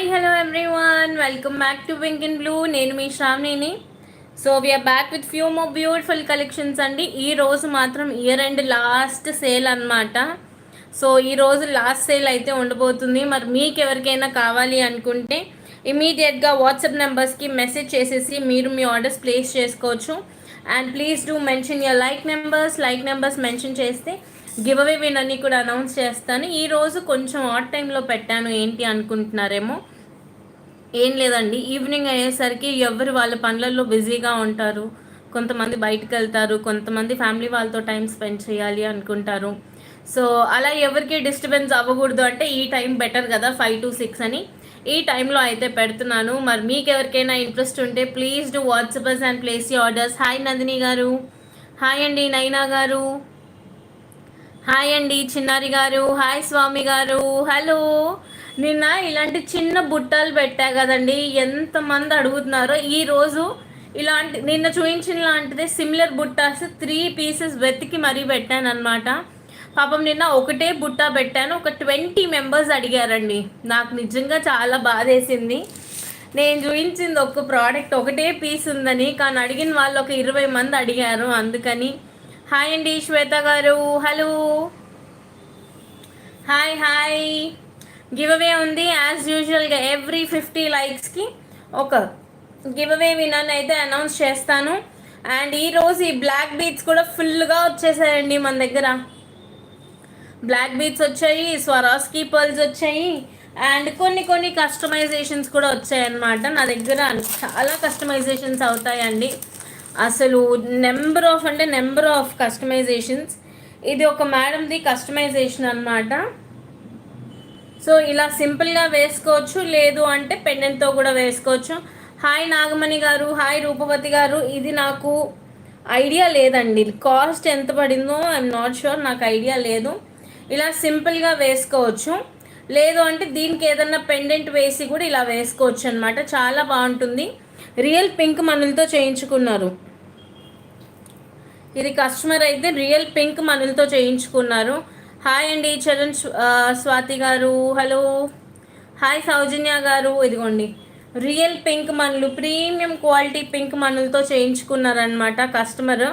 Hi hello everyone welcome back to pink in blue నేను మీ శ్రావణిని. So we are back with few more beautiful collections అండి. ఈ రోజు మాత్రం ఇయర్ అండ్ లాస్ట్ సేల్ అనమాట so ఈ రోజు లాస్ట్ సేల్ అయితే ఉండబోతుంది. మరి మీకు ఎవరికైనా కావాలి అనుకుంటే ఇమీడియట్గా వాట్సాప్ నెంబర్స్కి మెసేజ్ చేసేసి మీరు మీ ఆర్డర్స్ ప్లేస్ చేసుకోవచ్చు. And please do mention your like numbers like numbers mention చేస్తే గివ్ అవే వినని కూడా అనౌన్స్ చేస్తాను. ఈ రోజు కొంచెం ఆట్ టైంలో పెట్టాను. ఏంటి అనుకుంటున్నారేమో? ఏం లేదండి. ఈవినింగ్ అయ్యేసరికి ఎవరు వాళ్ళ పనులలో బిజీగా ఉంటారు. కొంతమంది బయటకు వెళ్తారు. కొంతమంది ఫ్యామిలీ వాళ్ళతో టైం స్పెండ్ చేయాలి అనుకుంటారు. సో అలా ఎవరికి డిస్టర్బెన్స్ అవ్వకూడదు అంటే ఈ టైం బెటర్ కదా ఫైవ్ టు సిక్స్ అని. ఈ టైంలో అయితే పెడుతున్నాను. మరి మీకు ఎవరికైనా ఇంట్రెస్ట్ ఉంటే please do WhatsApp and place orders hi Nandini గారు. హాయ్ అండి నైనా గారు. హాయ్ అండి చిన్నారి గారు. హాయ్ స్వామి గారు. హలో. నిన్న ఇలాంటి చిన్న బుట్టలు పెట్టా కదండి ఎంతమంది అడుగుతున్నారో. ఈరోజు ఇలాంటి నిన్న చూపించిన లాంటిది సిమిలర్ బుట్టాస్ త్రీ పీసెస్ వెతికి మరీ పెట్టాను అనమాట పాపం నిన్న ఒకటే బుట్ట పెట్టాను ఒక ట్వంటీ మెంబర్స్ అడిగారండి. నాకు నిజంగా చాలా బాధేసింది. నేను చూపించింది ఒక ప్రోడక్ట్ ఒకటే పీస్ ఉందని. కానీ అడిగిన వాళ్ళు ఒక ఇరవై మంది అడిగారు అందుకని హాయ్ అండి శ్వేత గారు. Hello. Hi hi. Give away ఉంది యాజ్ యూజువల్గా ఎవ్రీ ఫిఫ్టీ లైక్స్కి ఒక గివ్ అవే వినర్ అయితే అనౌన్స్ చేస్తాను. అండ్ ఈరోజు ఈ బ్లాక్ బీట్స్ కూడా ఫుల్గా వచ్చేసాయండి మన దగ్గర. బ్లాక్ బీట్స్ వచ్చాయి స్వరాస్కి పర్ల్స్ వచ్చాయి అండ్ కొన్ని కొన్ని కస్టమైజేషన్స్ కూడా వచ్చాయన్నమాట. నా దగ్గర చాలా కస్టమైజేషన్స్ అవుతాయండి. అసలు నెంబర్ ఆఫ్ అంటే నెంబర్ ఆఫ్ కస్టమైజేషన్స్. ఇది ఒక మేడంది కస్టమైజేషన్ అన్నమాట. సో ఇలా సింపుల్గా వేసుకోవచ్చు లేదు అంటే పెండెంట్తో కూడా వేసుకోవచ్చు. హాయ్ నాగమణి గారు హాయ్ రూపవతి గారు ఇది నాకు ఐడియా లేదండి. కాస్ట్ ఎంత పడిందో ఐఎమ్ నాట్ షూర్ నాకు ఐడియా లేదు. ఇలా సింపుల్గా వేసుకోవచ్చు. లేదు అంటే దీనికి ఏదన్నా పెండెంట్ వేసి కూడా ఇలా వేసుకోవచ్చు అనమాట చాలా బాగుంటుంది. రియల్ పింక్ మనులతో చేయించుకున్నారు. ఇది కస్టమర్ అయితే రియల్ పింక్ మనులతో చేయించుకున్నారు. హాయ్ అండి చరణ్ స్వాతి గారు. హలో. హాయ్ సౌజన్య గారు. ఇదిగోండి. రియల్ పింక్ మనులు ప్రీమియం క్వాలిటీ పింక్ మనులతో చేయించుకున్నారనమాట కస్టమర్.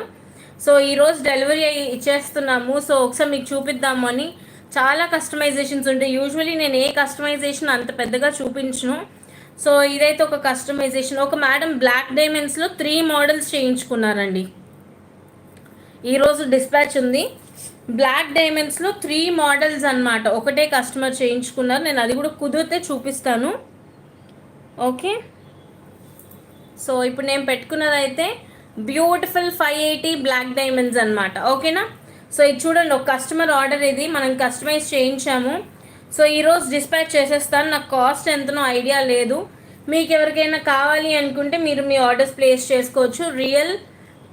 సో ఈరోజు డెలివరీ అయ్యి ఇచ్చేస్తున్నాము. సో ఒకసారి మీకు చూపిద్దాము అని. చాలా కస్టమైజేషన్స్ ఉంటాయి. యూజువలీ నేను ఏ కస్టమైజేషన్ అంత పెద్దగా చూపించను. సో ఇదైతే ఒక కస్టమైజేషన్ ఒక మేడం బ్లాక్ డైమండ్స్లో త్రీ మోడల్స్ చేయించుకున్నారండి. ఈరోజు డిస్పాచ్ ఉంది. బ్లాక్ డైమండ్స్లో త్రీ మోడల్స్ అన్నమాట. ఒకటే కస్టమర్ చేయించుకున్నారు. నేను అది కూడా కుదిరితే చూపిస్తాను. ఓకే సో ఇప్పుడు నేను పెట్టుకున్నది అయితే beautiful five eighty black diamonds అనమాట ఓకేనా సో ఇది చూడండి ఒక కస్టమర్ ఆర్డర్ ఇది. మనం కస్టమైజ్ చేయించాము. సో ఈరోజు డిస్పాచ్ చేసేస్తాను. నాకు కాస్ట్ ఎంతనో ఐడియా లేదు. మీకు ఎవరికైనా కావాలి అనుకుంటే మీరు మీ ఆర్డర్స్ ప్లేస్ చేసుకోవచ్చు. రియల్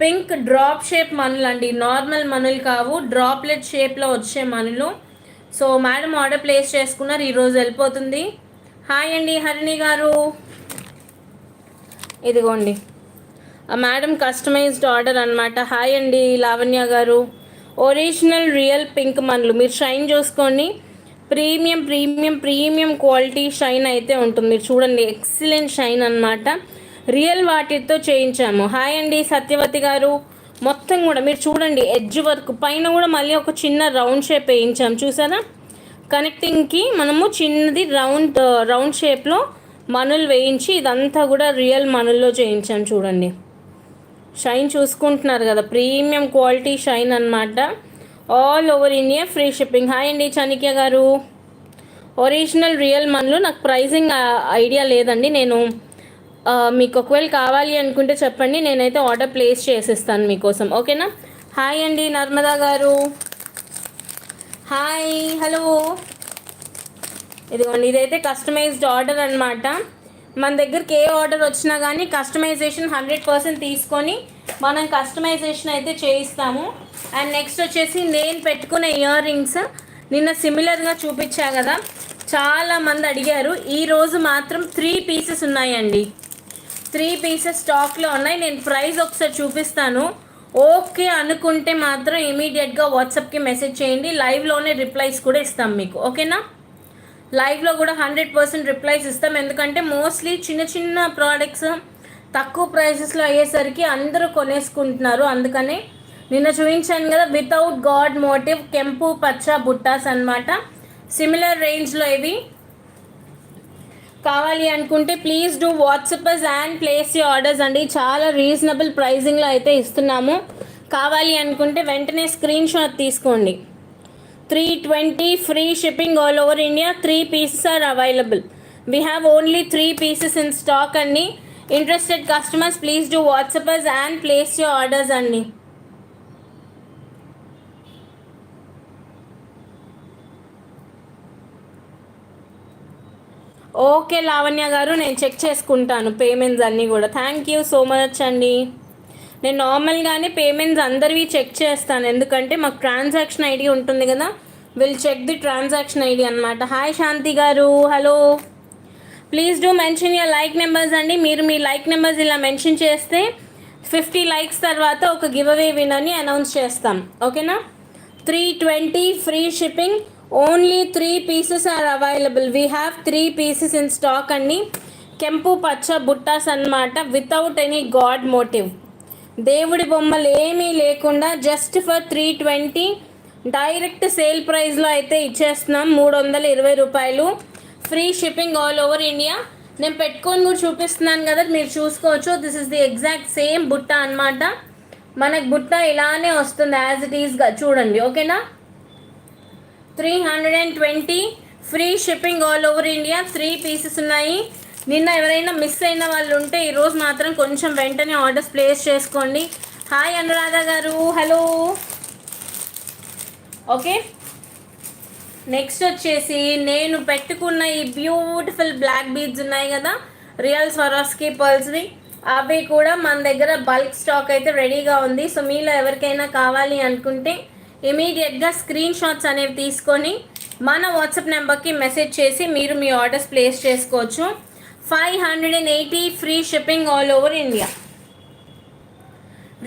పింక్ డ్రాప్ షేప్ మనులు అండి. నార్మల్ మనులు కావు. డ్రాప్లెట్ షేప్లో వచ్చే మనులు. సో మేడం ఆర్డర్ ప్లేస్ చేసుకున్నారు. ఈరోజు వెళ్ళిపోతుంది. హాయ్ అండి హరిణి గారు. ఇదిగోండి. మేడం కస్టమైజ్డ్ ఆర్డర్ అనమాట హాయ్ అండి లావణ్య గారు. ఒరిజినల్ రియల్ పింక్ మనులు. మీరు షైన్ చూసుకోండి. Premium premium premium quality shine అయితే ఉంటుంది. మీరు చూడండి ఎక్సలెంట్ షైన్ అన్నమాట. రియల్ వాటితో చేయించాము. హాయ్ అండి సత్యవతి గారు. మొత్తం కూడా మీరు చూడండి ఎడ్జ్ వర్క్. పైన కూడా మళ్ళీ ఒక చిన్న రౌండ్ షేప్ వేయించాము. చూసారా? కనెక్టింగ్కి మనము చిన్నది రౌండ్ రౌండ్ షేప్లో మనులు వేయించి ఇదంతా కూడా రియల్ మనుల్లో చేయించాం చూడండి. షైన్ చూసుకుంటున్నారు కదా ప్రీమియం క్వాలిటీ షైన్ అన్నమాట. All over India free shipping. Hi అండి చనిక్య గారు. ఒరిజినల్ రియల్ మన్లు నాకు ప్రైజింగ్ ఐడియా లేదండి. నేను మీకు ఒకవేళ కావాలి అనుకుంటే చెప్పండి. నేనైతే ఆర్డర్ ప్లేస్ చేసేస్తాను మీకోసం. ఓకేనా? హాయ్ అండి నర్మదా గారు. Hi hello. ఇదిగోండి ఇదైతే కస్టమైజ్డ్ ఆర్డర్ అన్నమాట. మన దగ్గరికి ఏ ఆర్డర్ వచ్చినా కానీ కస్టమైజేషన్ హండ్రెడ్ పర్సెంట్ తీసుకొని మనం కస్టమైజేషన్ అయితే చేయిస్తాము. అండ్ నెక్స్ట్ వచ్చేసి నేను పెట్టుకునే ఇయర్ రింగ్స్ నిన్న సిమిలర్గా చూపించా కదా. చాలా మంది అడిగారు ఈరోజు మాత్రం త్రీ పీసెస్ ఉన్నాయండి. త్రీ పీసెస్ స్టాక్లో ఉన్నాయి. నేను ప్రైస్ ఒకసారి చూపిస్తాను. ఓకే అనుకుంటే మాత్రం ఇమీడియట్గా వాట్సాప్కి మెసేజ్ చేయండి. లైవ్లోనే రిప్లైస్ కూడా ఇస్తాం మీకు. ఓకేనా లైవ్లో కూడా హండ్రెడ్ పర్సెంట్ రిప్లైస్ ఇస్తాం. ఎందుకంటే మోస్ట్లీ చిన్న చిన్న ప్రోడక్ట్స్ తక్కువ ప్రైసెస్లో అయ్యేసరికి అందరూ కొనేసుకుంటున్నారు. అందుకనే నిన్న చూపించాను కదా వితౌట్ గాడ్ మోటివ్ కెంపు పచ్చ బుట్టాస్ అనమాట సిమిలర్ రేంజ్లో ఇవి. కావాలి అనుకుంటే please do WhatsApp and place your orders అండి. చాలా రీజనబుల్ ప్రైజింగ్లో అయితే ఇస్తున్నాము. కావాలి అనుకుంటే వెంటనే స్క్రీన్ షాట్ తీసుకోండి. Three twenty free shipping all over India three pieces are available we have only three pieces in stock అండి. Interested customers please do WhatsApp and place your orders అండి. ఓకే లావణ్య గారు నేను చెక్ చేసుకుంటాను payments అన్నీ కూడా. Thank you so much అండి. నేను నార్మల్గానే పేమెంట్స్ అందరివి చెక్ చేస్తాను. ఎందుకంటే మాకు ట్రాన్సాక్షన్ ఐడి ఉంటుంది కదా will check the transaction ID అనమాట హాయ్ శాంతి గారు hello please do mention your like numbers అండి. మీరు మీ లైక్ నెంబర్స్ ఇలా మెన్షన్ చేస్తే ఫిఫ్టీ లైక్స్ తర్వాత ఒక గివ్ అవే వినర్ని అనౌన్స్ చేస్తాం. ఓకేనా three twenty free shipping only three pieces are available we have three pieces in stock అన్ని కెంపు పచ్చ బుట్టాస్ అన్నమాట వితౌట్ ఎనీ గాడ్ మోటివ్ దేవుడి బొమ్మలు ఏమీ లేకుండా just for three twenty direct sale ప్రైస్లో అయితే ఇచ్చేస్తున్నాం. మూడు వందల ఇరవై రూపాయలు. Free shipping all over India నేను పెట్టుకొని కూడా చూపిస్తున్నాను కదా మీరు చూసుకోవచ్చు. This is the exact same బుట్ట అన్నమాట మనకు బుట్ట ఇలానే వస్తుంది యాజ్ ఇట్ ఈస్గా చూడండి ఓకేనా three hundred and twenty free shipping all over India. Three pieces ఉన్నాయి. నిన్న ఎవరైనా మిస్ అయిన వాళ్ళు ఉంటే ఈరోజు మాత్రం కొంచెం వెంటనే ఆర్డర్స్ ప్లేస్ చేసుకోండి. హాయ్ అనురాధ గారు. హలో. ఓకే. నెక్స్ట్ వచ్చేసి నేను పెట్టుకున్న ఈ బ్యూటిఫుల్ బ్లాక్ బీడ్స్ ఉన్నాయి కదా రియల్ స్వరాస్కి పర్ల్స్వి. అవి కూడా మన దగ్గర బల్క్ స్టాక్ అయితే రెడీగా ఉంది. సో మీలో ఎవరికైనా కావాలి అనుకుంటే ఇమీడియట్గా స్క్రీన్ షాట్స్ అనేవి తీసుకొని మన వాట్సాప్ నెంబర్కి మెసేజ్ చేసి మీరు మీ ఆర్డర్స్ ప్లేస్ చేసుకోవచ్చు. Five hundred and eighty free shipping all over India.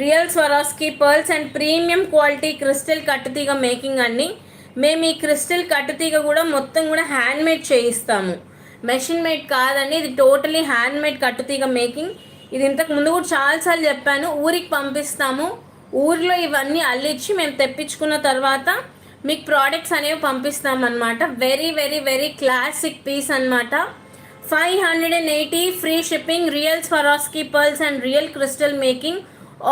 Real Swarovski pearls and premium quality crystal కట్టుతీగ making అన్ని. మేము ఈ క్రిస్టల్ కట్టుతీగ కూడా మొత్తం కూడా హ్యాండ్మేడ్ చేయిస్తాము. మెషిన్ మేడ్ కాదండి ఇది టోటలీ హ్యాండ్మేడ్ కట్టుతీగ మేకింగ్. ఇది ఇంతకు ముందు కూడా చాలాసార్లు చెప్పాను ఊరికి పంపిస్తాము. ఊర్లో ఇవన్నీ అల్లిచ్చి మేము తెప్పించుకున్న తర్వాత మీకు ప్రోడక్ట్స్ అనేవి పంపిస్తామన్నమాట. Very very very classic piece అనమాట five hundred and eighty free shipping real Swarovski pearls and real crystal making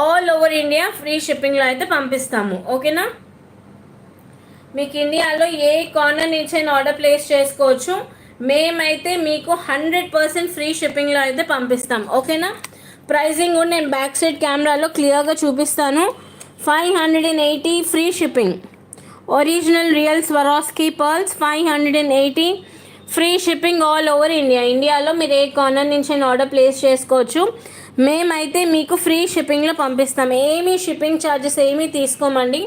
all over India free షిప్పింగ్లో అయితే పంపిస్తాము. ఓకేనా మీకు ఇండియాలో ఏ కార్నర్ నుంచి అయినా ఆర్డర్ ప్లేస్ చేసుకోవచ్చు. మేమైతే మీకు హండ్రెడ్ పర్సెంట్ ఫ్రీ షిప్పింగ్లో అయితే పంపిస్తాం. ఓకేనా ప్రైజింగ్ కూడా నేను బ్యాక్ సైడ్ కెమెరాలో క్లియర్గా చూపిస్తాను. Five hundred and eighty free shipping. Original real Swarovski pearls five hundred and eighty free shipping all over India. ఇండియాలో మీరు ఏ కార్నర్ నుంచి అయినా ఆర్డర్ ప్లేస్ చేసుకోవచ్చు. మేమైతే మీకు ఫ్రీ షిప్పింగ్లో పంపిస్తాం. ఏమీ షిప్పింగ్ ఛార్జెస్ ఏమీ తీసుకోమండి.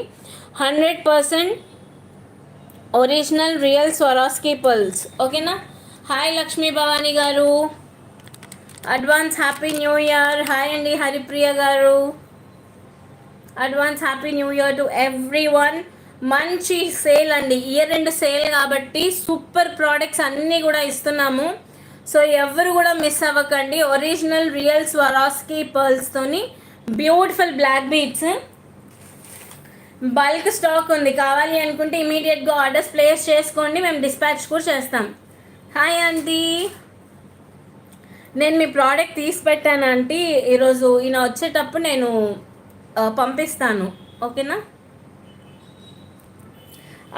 Hundred percent original real Swarovski pearls. ఓకేనా? హాయ్ లక్ష్మీ భవానీ గారు. Advance happy new year hi అండి హరిప్రియ గారు advance happy new year to everyone మంచి సేల్ అండి. ఇయర్ ఎండ్ సేల్ కాబట్టి సూపర్ ప్రోడక్ట్స్ అన్నీ కూడా ఇస్తున్నాము. సో ఎవరు కూడా మిస్ అవ్వకండి. Original real Swarovski పర్ల్స్తోని beautiful black beads bulk stock ఉంది. కావాలి అనుకుంటే ఇమీడియట్గా ఆర్డర్స్ ప్లేస్ చేసుకోండి. మేము డిస్పాచ్ కూడా చేస్తాం. హాయ్ ఆంటీ నేను మీ ప్రోడక్ట్ తీసి పెట్టాను ఆంటీ. ఈరోజు ఈయన వచ్చేటప్పుడు నేను పంపిస్తాను. ఓకేనా?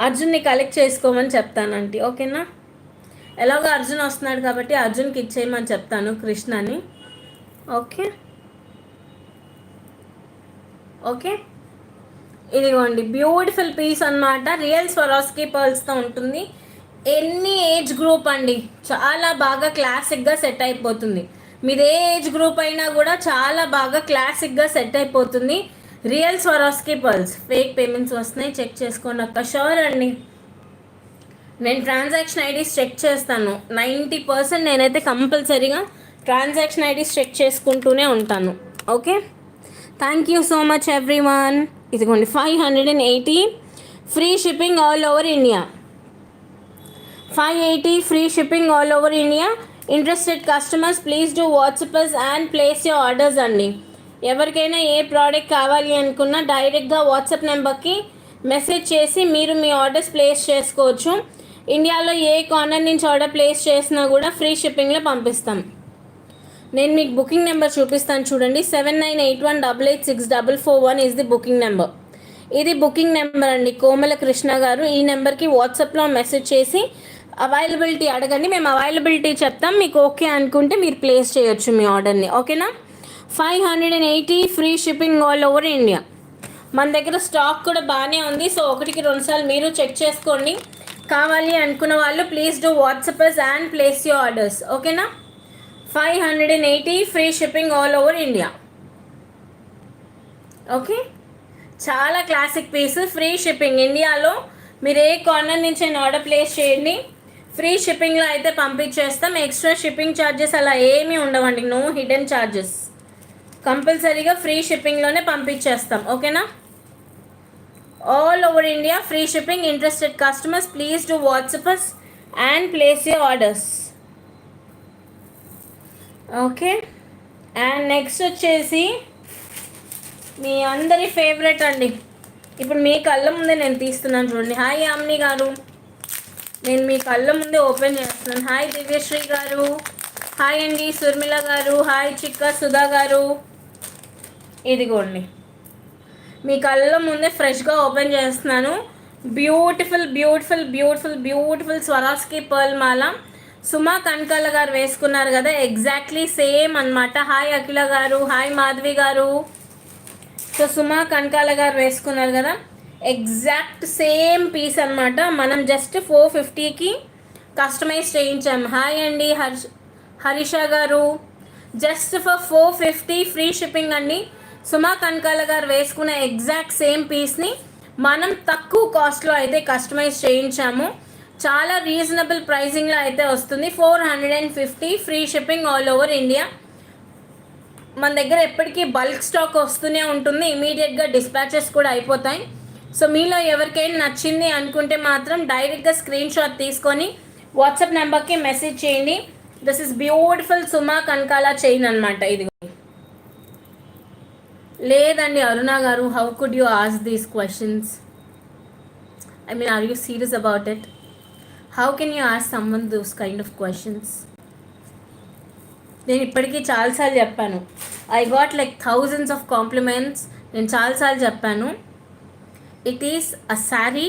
అర్జున్ని కలెక్ట్ చేసుకోమని చెప్తాను ఆంటీ. ఓకేనా? ఎలాగో అర్జున్ వస్తున్నాడు కాబట్టి అర్జున్కి ఇచ్చేయమని చెప్తాను కృష్ణని. ఓకే? ఓకే? ఇదిగోండి. బ్యూటిఫుల్ పీస్ అన్నమాట. రియల్ స్వరాస్కీ పర్ల్స్తో ఉంటుంది. ఎన్ని ఏజ్ గ్రూప్ అండి? చాలా బాగా క్లాసిక్గా సెట్ అయిపోతుంది. మీరు ఏ ఏజ్ గ్రూప్ అయినా కూడా చాలా బాగా క్లాసిక్గా సెట్ అయిపోతుంది. Real Swarovski pearls. Fake payments వస్తున్నాయి చెక్ చేసుకోండి అక్క. షూర్ అండి. నేను ట్రాన్సాక్షన్ ఐడీస్ చెక్ చేస్తాను. నైంటీ పర్సెంట్ నేనైతే కంపల్సరీగా ట్రాన్సాక్షన్ ఐడీస్ చెక్ చేసుకుంటూనే ఉంటాను. Okay? Thank you so much everyone ఇదిగోండి five hundred and eighty. Free shipping all over India. Five eighty free shipping all over India. Interested customers please do WhatsApp us and place your orders అండి. ఎవరికైనా ఏ product కావాలి అనుకున్నా డైరెక్ట్గా WhatsApp నెంబర్కి message చేసి మీరు మీ ఆర్డర్స్ ప్లేస్ చేసుకోవచ్చు. ఇండియాలో ఏ కార్నర్ నుంచి ఆర్డర్ ప్లేస్ చేసినా కూడా ఫ్రీ షిప్పింగ్లో పంపిస్తాం. నేను మీకు బుకింగ్ నెంబర్ చూపిస్తాను చూడండి. Seven nine eight one double eight six double four one is the booking number. ఇది బుకింగ్ నెంబర్ అండి. కోమల కృష్ణ గారు ఈ నెంబర్కి వాట్సాప్లో మెసేజ్ చేసి అవైలబిలిటీ అడగండి. మేము అవైలబిలిటీ చెప్తాం. మీకు ఓకే అనుకుంటే మీరు ప్లేస్ చేయొచ్చు మీ ఆర్డర్ని ఓకేనా five hundred and eighty free shipping all over India మన దగ్గర స్టాక్ కూడా బాగానే ఉంది. సో ఒకటికి రెండుసార్లు మీరు చెక్ చేసుకోండి. కావాలి అనుకున్న వాళ్ళు please do WhatsApp us and place your orders ఓకేనా five hundred and eighty free shipping all over India okay చాలా క్లాసిక్ పీస్ ఫ్రీ షిప్పింగ్ ఇండియాలో మీరు ఏ కార్నర్ నుంచి అయినా ఆర్డర్ ప్లేస్ చేయండి. ఫ్రీ షిప్పింగ్లో అయితే పంపించేస్తాం. ఎక్స్ట్రా షిప్పింగ్ ఛార్జెస్ అలా ఏమీ ఉండవండి. నో హిడెన్ ఛార్జెస్ కంపల్సరీగా ఫ్రీ షిప్పింగ్లోనే పంపించేస్తాం. ఓకేనా? All over India free shipping interested customers please do WhatsApp us and place your orders okay and next వచ్చేసి మీ అందరి ఫేవరెట్ అండి. ఇప్పుడు మీ కళ్ళ ముందే నేను తీస్తున్నాను చూడండి. హాయ్ యామిని గారు. నేను మీ కళ్ళ ముందే ఓపెన్ చేస్తున్నాను. హాయ్ దివ్యశ్రీ గారు. హాయ్ అండి సుర్మిల గారు. హాయ్ చిక్క సుధా గారు. ఇదిగోండి. మీ కళ్ళ ముందే ఫ్రెష్గా ఓపెన్ చేస్తున్నాను. Beautiful beautiful beautiful beautiful Swarovski pearl మాల. సుమా కనకాల గారు వేసుకున్నారు కదా ఎగ్జాక్ట్లీ సేమ్ అన్నమాట. హాయ్ అఖిల గారు హాయ్ మాధవి గారు. సో సుమా కనకాల గారు వేసుకున్నారు కదా ఎగ్జాక్ట్ సేమ్ పీస్ అనమాట మనం జస్ట్ ఫోర్ ఫిఫ్టీకి కస్టమైజ్ చేయించాం. హాయ్ అండి హర్ష్ హరిష గారు. Just for four fifty free shipping అండి. సుమా కనకాల గారు వేసుకున్న ఎగ్జాక్ట్ సేమ్ పీస్ని మనం తక్కువ కాస్ట్లో అయితే కస్టమైజ్ చేయించాము. చాలా రీజనబుల్ ప్రైసింగ్లో అయితే వస్తుంది. Four hundred and fifty free shipping all over India. మన దగ్గర ఎప్పటికీ బల్క్ స్టాక్ వస్తూనే ఉంటుంది. ఇమీడియట్గా డిస్పాచెస్ కూడా అయిపోతాయి. సో మీలో ఎవరికైనా నచ్చింది అనుకుంటే మాత్రం డైరెక్ట్గా స్క్రీన్ షాట్ తీసుకొని వాట్సాప్ నెంబర్కి మెసేజ్ చేయండి. This is beautiful Suma Kanakala chain అనమాట ఇది. లేదండి అరుణ గారు how could you ask these questions I mean are you serious about it how can you ask someone those kind of questions నేను ఇప్పటికీ చాలాసార్లు చెప్పాను. I got like thousands of compliments నేను చాలాసార్లు చెప్పాను. ఇట్ ఈస్ అ శారీ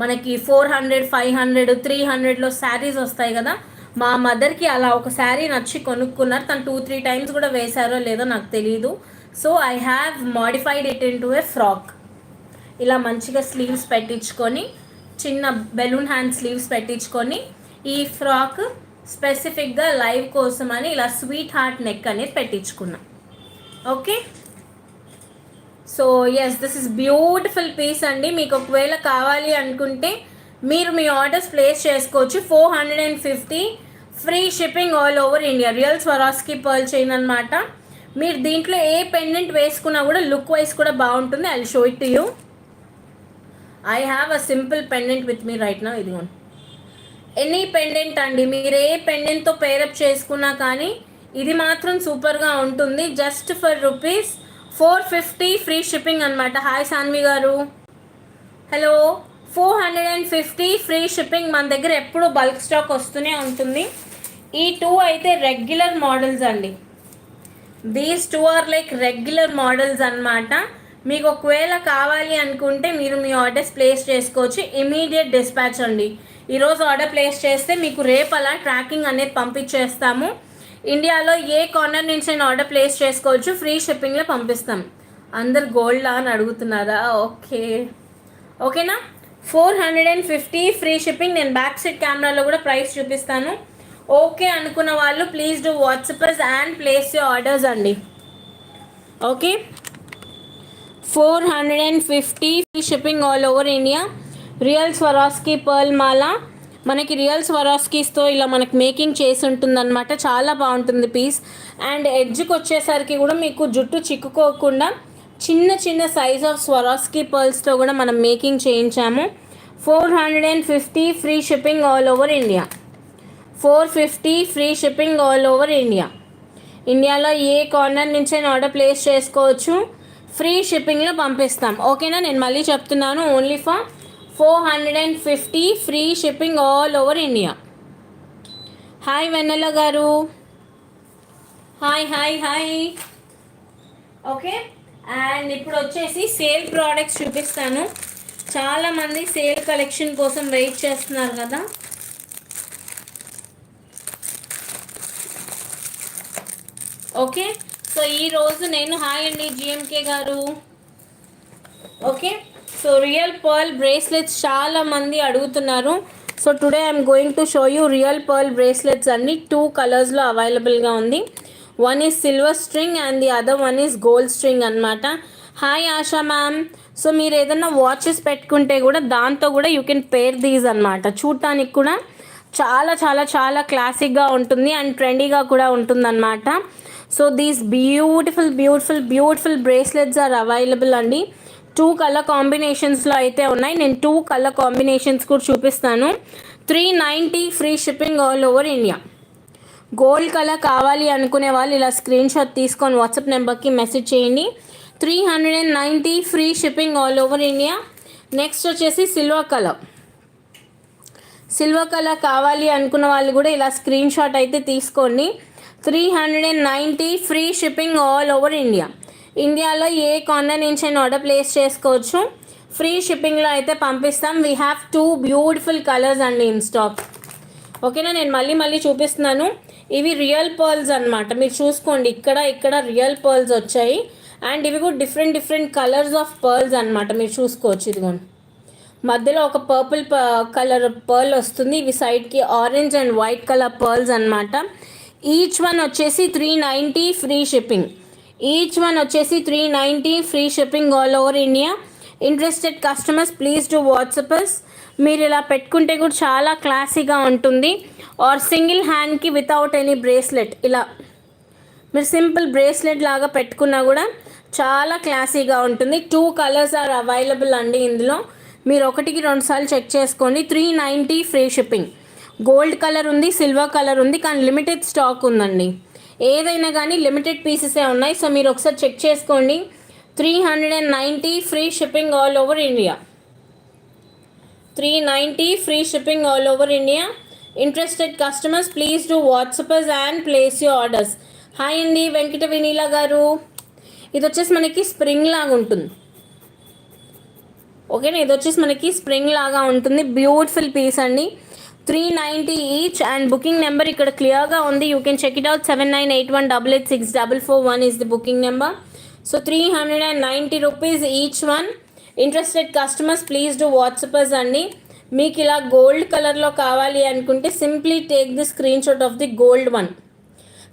మనకి four hundred five hundred three హండ్రెడ్లో శారీస్ వస్తాయి కదా. మా మదర్కి అలా ఒక శారీ నచ్చి కొనుక్కున్నారు. తను టూ త్రీ టైమ్స్ కూడా వేశారో లేదో నాకు తెలియదు so I have modified it into a frock ఇలా మంచిగా స్లీవ్స్ పెట్టించుకొని చిన్న బెలూన్ హ్యాండ్ స్లీవ్స్ పెట్టించుకొని ఈ ఫ్రాక్ స్పెసిఫిక్గా లైవ్ కోసం అని ఇలా స్వీట్ హార్ట్ నెక్ అనేది పెట్టించుకున్నా. Okay so yes this is beautiful piece అండి. మీకు ఒకవేళ కావాలి అనుకుంటే మీరు మీ ఆర్డర్స్ ప్లేస్ చేసుకోవచ్చు. Four hundred and fifty free shipping all over India real Swarovski pearl chain అనమాట మీరు దీంట్లో ఏ పెండెంట్ వేసుకున్నా కూడా లుక్ వైజ్ కూడా బాగుంటుంది. I show it you I have a simple pendant with me right నా ఇదిగోండి ఎనీ పెండెంట్ అండి. మీరు ఏ పెండెంట్తో పేరప్ చేసుకున్నా కానీ ఇది మాత్రం సూపర్గా ఉంటుంది. Just for rupees four fifty free shipping అనమాట హాయ్ సాన్వి గారు. Hello. Four hundred and fifty free shipping మన దగ్గర ఎప్పుడు బల్క్ స్టాక్ వస్తూనే ఉంటుంది. ఈ టూ అయితే రెగ్యులర్ మోడల్స్ అండి. These two are like regular models అన్నమాట. మీకు ఒకవేళ కావాలి అనుకుంటే మీరు మీ ఆర్డర్స్ ప్లేస్ చేసుకోవచ్చు. ఇమీడియట్ డిస్పాచ్ అండి. ఈరోజు ఆర్డర్ ప్లేస్ చేస్తే మీకు రేపు అలా ట్రాకింగ్ అనేది పంపించేస్తాము. ఇండియాలో ఏ కార్నర్ నుంచి అయినా ఆర్డర్ ప్లేస్ చేసుకోవచ్చు ఫ్రీ షిప్పింగ్లో పంపిస్తాం. అందరు గోల్డ్ అని అడుగుతున్నారా? ఓకే. ఓకేనా? Four hundred and fifty free shipping. నేను బ్యాక్ సైడ్ కెమెరాలో కూడా ప్రైస్ చూపిస్తాను. ఓకే అనుకున్న వాళ్ళు please do WhatsApp us and place your orders అండి. Okay? Four hundred and fifty free shipping all over India. Real Swarovski pearl మాలా. మనకి real స్వరాస్కీస్తో ఇలా మనకి మేకింగ్ చేసి ఉంటుందన్నమాట. చాలా బాగుంటుంది పీస్. అండ్ ఎడ్జ్కి వచ్చేసరికి కూడా మీకు జుట్టు చిక్కుకోకుండా చిన్న చిన్న సైజ్ ఆఫ్ స్వరాస్కీ పర్ల్స్తో కూడా మనం మేకింగ్ చేయించాము. Four hundred and fifty free shipping all over India four fifty free shipping all over India ఇండియాలో ఏ కార్నర్ నుంచి ఆర్డర్ ప్లేస్ చేసుకోవచ్చు. ఫ్రీ షిప్పింగ్లో పంపిస్తాం. ఓకేనా నేను మళ్ళీ చెప్తున్నాను. Only for four hundred and fifty free shipping all over India. Hi Vennela garu. Hi hi hi. Okay? And ఇప్పుడు వచ్చేసి సేల్ ప్రోడక్ట్స్ చూపిస్తాను. చాలామంది సేల్ కలెక్షన్ కోసం వెయిట్ చేస్తున్నారు కదా. ఓకే? సో ఈరోజు నేను హాయ్ అండి GMK garu. Okay? So real pearl bracelets చాలా మంది అడుగుతున్నారు. So today I'm going to show you real pearl bracelets అన్ని టూ కలర్స్లో అవైలబుల్గా ఉంది. One is silver string and the other one is gold string అనమాట హాయ్ ఆశా మ్యామ్ సో మీరు ఏదైనా వాచెస్ పెట్టుకుంటే కూడా దాంతో కూడా యూ కెన్ పేర్ దీస్ అనమాట చూడటానికి కూడా చాలా చాలా చాలా క్లాసిక్గా ఉంటుంది అండ్ ట్రెండీగా కూడా ఉంటుందన్నమాట. So these beautiful beautiful beautiful bracelets are available అండి. టూ కలర్ కాంబినేషన్స్లో అయితే ఉన్నాయి. నేను టూ కలర్ కాంబినేషన్స్ కూడా చూపిస్తాను. Three ninety free shipping all over India gold colour కావాలి అనుకునే వాళ్ళు ఇలా స్క్రీన్ షాట్ తీసుకొని వాట్సాప్ నెంబర్కి మెసేజ్ చేయండి. Three hundred and ninety free shipping all over India next వచ్చేసి సిల్వర్ కలర్ సిల్వర్ కలర్ కావాలి అనుకున్న వాళ్ళు కూడా ఇలా స్క్రీన్ షాట్ అయితే తీసుకోండి. Three hundred and ninety free shipping all over India ఇండియాలో ఏ కార్నర్ నుంచి అయినా ఆర్డర్ ప్లేస్ చేసుకోవచ్చు. ఫ్రీ షిప్పింగ్లో అయితే పంపిస్తాం. We have two beautiful colours అండి ఇన్ స్టాక్ ఓకేనా నేను మళ్ళీ మళ్ళీ చూపిస్తున్నాను. ఇవి రియల్ పర్ల్స్ అనమాట మీరు చూసుకోండి. ఇక్కడ ఇక్కడ రియల్ పర్ల్స్ వచ్చాయి. అండ్ ఇవి కూడా different different colours of pearls అనమాట మీరు చూసుకోవచ్చు ఇదిగోండి. మధ్యలో ఒక పర్పుల్ కలర్ పర్ల్ వస్తుంది. ఇవి సైడ్కి orange and white colour pearls అనమాట ఈచ్ వన్ వచ్చేసి three ninety free shipping each one వచ్చేసి three ninety free shipping all over India interested customers please to WhatsApp us మీరు ఇలా పెట్టుకుంటే కూడా చాలా క్లాసీగా ఉంటుంది. ఆర్ సింగిల్ హ్యాండ్కి వితౌట్ ఎనీ బ్రేస్లెట్ ఇలా. మీరు సింపుల్ బ్రేస్లెట్ లాగా పెట్టుకున్నా కూడా చాలా క్లాసీగా ఉంటుంది. టూ కలర్స్ ఆర్ అవైలబుల్ అండి ఇందులో. మీరు ఒకటికి రెండు సార్లు చెక్ చేసుకోండి. Three ninety free shipping gold colour ఉంది సిల్వర్ కలర్ ఉంది కానీ లిమిటెడ్ స్టాక్ ఉందండి. ఏదైనా కానీ లిమిటెడ్ పీసెసే ఉన్నాయి. సో మీరు ఒకసారి చెక్ చేసుకోండి. Three hundred and ninety free shipping all over India. Three ninety free shipping all over India. Interested customers please do WhatsApp us and place you orders. Hi అండి వెంకట వినీలా గారు. ఇది వచ్చేసి మనకి స్ప్రింగ్ లాగా ఉంటుంది. ఓకేనా? ఇది వచ్చేసి మనకి స్ప్రింగ్ లాగా ఉంటుంది. బ్యూటిఫుల్ పీస్ అండి. Three ninety each and booking number ఇక్కడ క్లియర్గా ఉంది. You can check it out seven nine eight one double eight six double four one is the booking number so three hundred and ninety rupees each one interested customers please do WhatsApp us అండి. మీకు ఇలా gold కలర్లో కావాలి అనుకుంటే simply take the screenshot of the gold one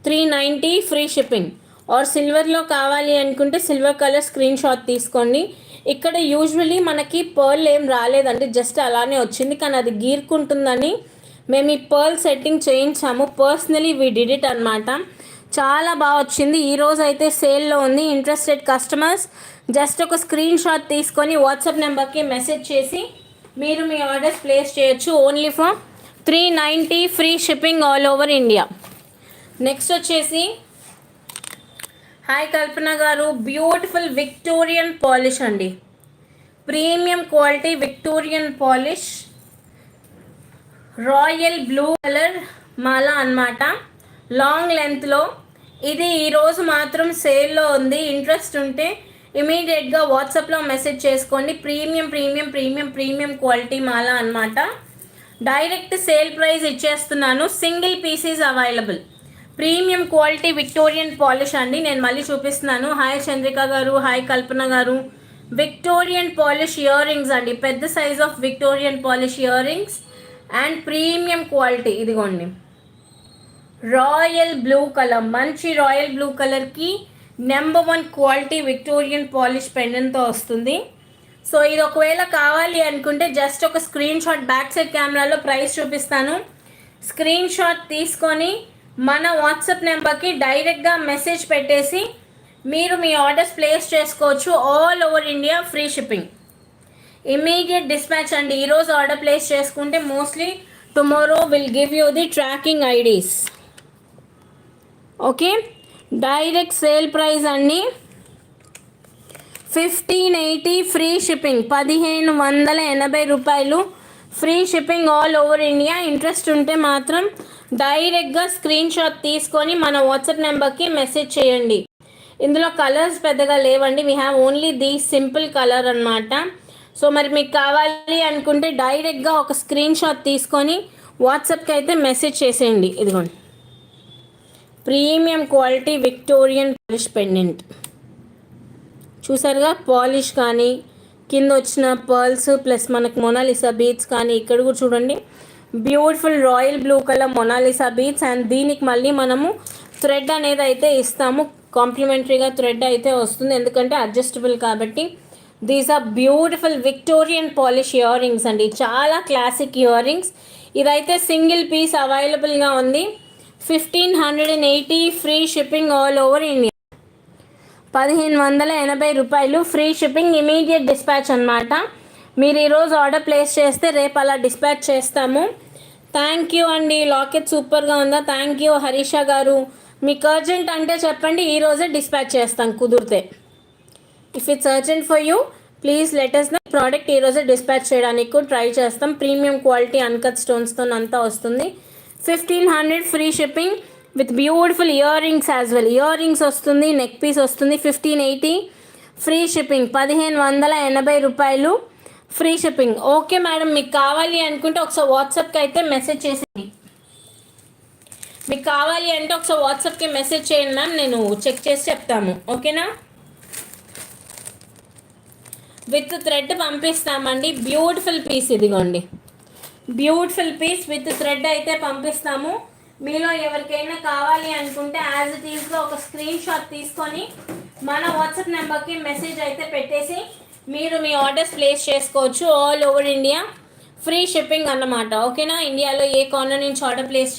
three ninety free shipping or సిల్వర్లో కావాలి అనుకుంటే silver colour screen shot తీసుకోండి. ఇక్కడ యూజువలీ మనకి పర్ల్ ఏం రాలేదండి జస్ట్ అలానే వచ్చింది. కానీ అది గీర్కుంటుందని మేము ఈ పర్ల్ సెట్టింగ్ చేయించాము. పర్సనలీ వీ డిడ్ ఇట్ అనమాట చాలా బాగా వచ్చింది. ఈరోజు అయితే సేల్లో ఉంది. ఇంట్రెస్టెడ్ కస్టమర్స్ జస్ట్ ఒక స్క్రీన్ షాట్ తీసుకొని వాట్సాప్ నెంబర్కి మెసేజ్ చేసి మీరు మీ ఆర్డర్స్ ప్లేస్ చేయొచ్చు. Only for three ninety free shipping all over India next వచ్చేసి hi Kalpana garu beautiful Victorian polish అండి. Premium quality Victorian polish royal blue colour మాల అన్నమాట. లాంగ్ లెంత్లో ఇది ఈరోజు మాత్రం సేల్లో ఉంది. ఇంట్రెస్ట్ ఉంటే ఇమీడియట్గా వాట్సాప్లో మెసేజ్ చేసుకోండి. Premium premium premium premium quality మాల అన్నమాట. డైరెక్ట్ సేల్ ప్రైస్ ఇచ్చేస్తున్నాను. Single pieces available premium quality Victorian polish అండి. నేను మళ్ళీ చూపిస్తున్నాను. హాయ్ చంద్రిక గారు హాయ్ కల్పన గారు. విక్టోరియన్ పాలిష్ ఇయర్ రింగ్స్ అండి. పెద్ద size of Victorian polish earrings and premium quality ఇదిగోండి. రాయల్ బ్లూ కలర్ మంచి రాయల్ బ్లూ కలర్కి number one quality Victorian polish పెండెంట్తో వస్తుంది. సో ఇది ఒకవేళ కావాలి అనుకుంటే జస్ట్ ఒక స్క్రీన్ షాట్ బ్యాక్ సైడ్ కెమెరాలో ప్రైస్ చూపిస్తాను. స్క్రీన్ షాట్ తీసుకొని మన వాట్సాప్ నెంబర్కి డైరెక్ట్గా మెసేజ్ పెట్టేసి మీరు మీ ఆర్డర్స్ ప్లేస్ చేసుకోవచ్చు all over India free shipping. Immediate dispatch అండి. ఈరోజు ఆర్డర్ ప్లేస్ చేసుకుంటే mostly tomorrow will give you the tracking IDs. Okay? Direct sale price అండి. Fifteen eighty free shipping. పదిహేను వందల ఎనభై రూపాయలు free shipping all over India. Interest ఉంటే మాత్రం డైరెక్ట్గా స్క్రీన్ షాట్ తీసుకొని మన వాట్సాప్ నెంబర్కి మెసేజ్ చేయండి. ఇందులో కలర్స్ పెద్దగా లేవండి. We have only the simple colour అన్నమాట. సో మరి మీకు కావాలి అనుకుంటే డైరెక్ట్గా ఒక స్క్రీన్ షాట్ తీసుకొని వాట్సాప్కి అయితే మెసేజ్ చేసేయండి. ఇదిగోండి. Premium quality Victorian polish pendant. చూసారుగా? పాలిష్ కానీ కింద వచ్చిన పర్ల్స్ ప్లస్ మనకు మొనాలిసా బీట్స్ కానీ ఇక్కడ కూడా చూడండి. Beautiful royal blue colour Mona Lisa beads and దీనికి మళ్ళీ మనము థ్రెడ్ అనేది అయితే ఇస్తాము. కాంప్లిమెంటరీగా థ్రెడ్ అయితే వస్తుంది. ఎందుకంటే అడ్జస్టబుల్ కాబట్టి. These are beautiful Victorian polish earrings అండి. చాలా క్లాసిక్ ఇయర్ రింగ్స్ ఇదైతే సింగిల్ పీస్ అవైలబుల్గా ఉంది. Fifteen hundred and eighty free shipping all over India పదిహేను వందల ఎనభై రూపాయలు ఫ్రీ షిప్పింగ్ ఇమీడియట్ డిస్పాచ్ అనమాట మీరు ఈరోజు ఆర్డర్ ప్లేస్ చేస్తే రేపు అలా డిస్పాచ్ చేస్తాము. థ్యాంక్ యూ అండి. లాకెట్ సూపర్గా ఉందా? థ్యాంక్ యూ హరీష గారు. మీకు అర్జెంట్ అంటే చెప్పండి ఈరోజే డిస్పాచ్ చేస్తాం కుదిరితే. If it's urgent for you please let us నా ప్రోడక్ట్ ఈరోజే డిస్పాచ్ చేయడానికి ట్రై చేస్తాం. ప్రీమియం క్వాలిటీ అన్కట్ స్టోన్స్తో అంతా వస్తుంది. Fifteen hundred free shipping with beautiful earrings as well. Earrings వస్తుంది నెక్ పీస్ వస్తుంది ఫిఫ్టీన్ ఎయిటీ. ఫ్రీ షిప్పింగ్ పదిహేను వందల ఎనభై రూపాయలు ఫ్రీ షిప్పింగ్. ఓకే మేడం మీకు కావాలి అనుకుంటే ఒకసారి వాట్సాప్కి అయితే మెసేజ్ చేసేయండి. మీకు కావాలి అంటే ఒకసారి వాట్సాప్కి మెసేజ్ చేయండి మ్యామ్ నేను చెక్ చేసి చెప్తాము ఓకేనా? విత్ థ్రెడ్ పంపిస్తామండి. బ్యూటిఫుల్ పీస్ ఇదిగోండి. బ్యూటిఫుల్ పీస్ విత్ థ్రెడ్ అయితే పంపిస్తాము. మీలో ఎవరికైనా కావాలి అనుకుంటే యాజ్ ఇట్ ఈస్లో ఒక స్క్రీన్ షాట్ తీసుకొని మన వాట్సాప్ నెంబర్కి మెసేజ్ అయితే పెట్టేసి మీరు మీ ఆర్డర్స్ ప్లేస్ చేసుకోవచ్చు all over India free shipping అన్నమాట. ఓకేనా ఇండియాలో ఏ కార్నర్ నుంచి ఆర్డర్ ప్లేస్